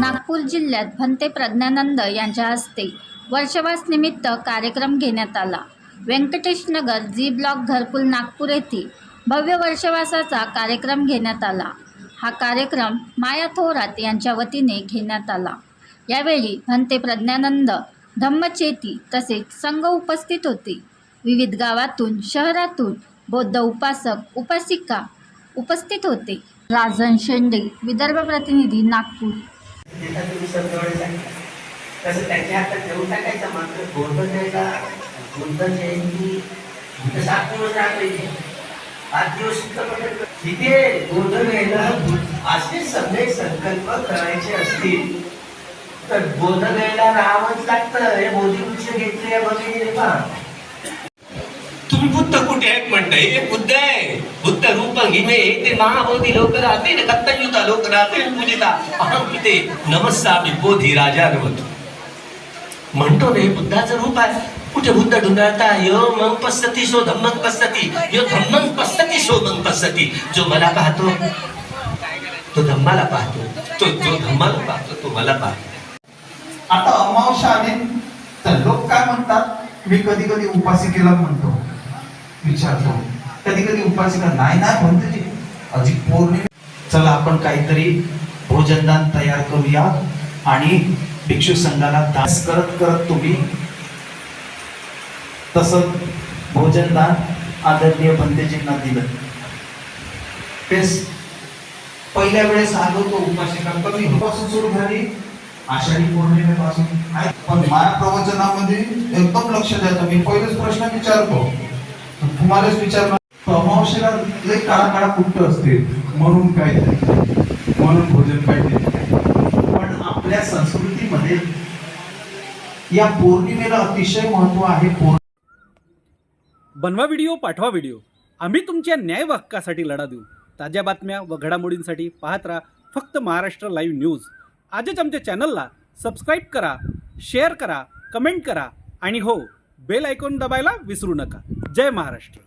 नागपूर जिल्ह्यात भंते प्रज्ञानंद यांच्या हस्ते वर्षवास निमित्त कार्यक्रम घेण्यात आला. व्यंकटेश नगर जी ब्लॉक घरकुल नागपूर येथे भव्य वर्षवासाचा कार्यक्रम घेण्यात आला. हा कार्यक्रम माया थोरात यांच्या वतीने घेण्यात आला. यावेळी भंते प्रज्ञानंद धम्मचेती तसेच संघ उपस्थित होते. विविध गावातून शहरातून बौद्ध उपासक उपासिका उपस्थित होते. राजन शेंडे विदर्भ प्रतिनिधी नागपूर. जिथं तुम्ही सजवळ टाकता तसं त्याच्या हातात ठेवून टाकायचं मात्र गोंधळ द्यायला गोंधळ जयंती इथं सात दिवस राहतो इथे पाच दिवस चित्रपट तिथे गोंधळ यायला असे सगळे संकल्प करायचे असतील तर गोंधळ यायला राहावंच लागतं. हे मोदी वृक्ष घेतले या बघितले पहा तुम्ही बुद्ध कुठे आहेत म्हणताय? हे बुद्ध आहे. बुद्ध रूप हिमे ते महाबोधी लोक राहते ना कत्तयुता लोक राहते पूजिता. अहम इथे नमस्सामी बोधी राजा म्हणतो रे बुद्धाचं रूप आहे. कुठे बुद्ध ढुंढाळता? यो मग पसती सो धम्मक पसती यो धम्मक पसती सो मग पसती जो मला पाहतो तो धम्माला पाहतो. तो जो धम्माला पाहतो तो मला पाहतो. आता अमावस्या आली. तर लोक काय म्हणतात? मी कधी कधी उपासिकेला म्हणतो. विचारतो. कधी कधी उपासिका नाही नाही म्हणते ती अधिक पौर्णिमे. चला आपण काहीतरी भोजनदान तयार करूया आणि भिक्षू संघाला दास करत करत तुम्ही तसं भोजनदान आदरणीय बंदेजींना दिलं. तेच पहिल्या वेळेस आलो तो उपासिका कमी पासून सुरू झाली. आषाढी पौर्णिमेपासून. पण माझ्या प्रवचनामध्ये एकदम लक्ष द्यायचं मी पहिलेच प्रश्न विचारतो. तुम्हालाच विचारणार अमावशेला लय काळा काळा कुट्ट असते म्हणून काय म्हणून भोजन पाहिजे पण आपल्या संस्कृतीमध्ये या पौर्णिमेला अतिशय महत्त्व आहे बनवा व्हिडिओ पाठवा व्हिडिओ. आम्ही तुमच्या न्याय हक्कासाठी लढा देऊ. ताज्या बातम्या व घडामोडींसाठी पाहत राहा फक्त महाराष्ट्र लाईव्ह न्यूज. आजच आमच्या चॅनलला सबस्क्राईब करा शेअर करा कमेंट करा आणि हो बेल आयकॉन दबायला विसरू नका. जय महाराष्ट्र.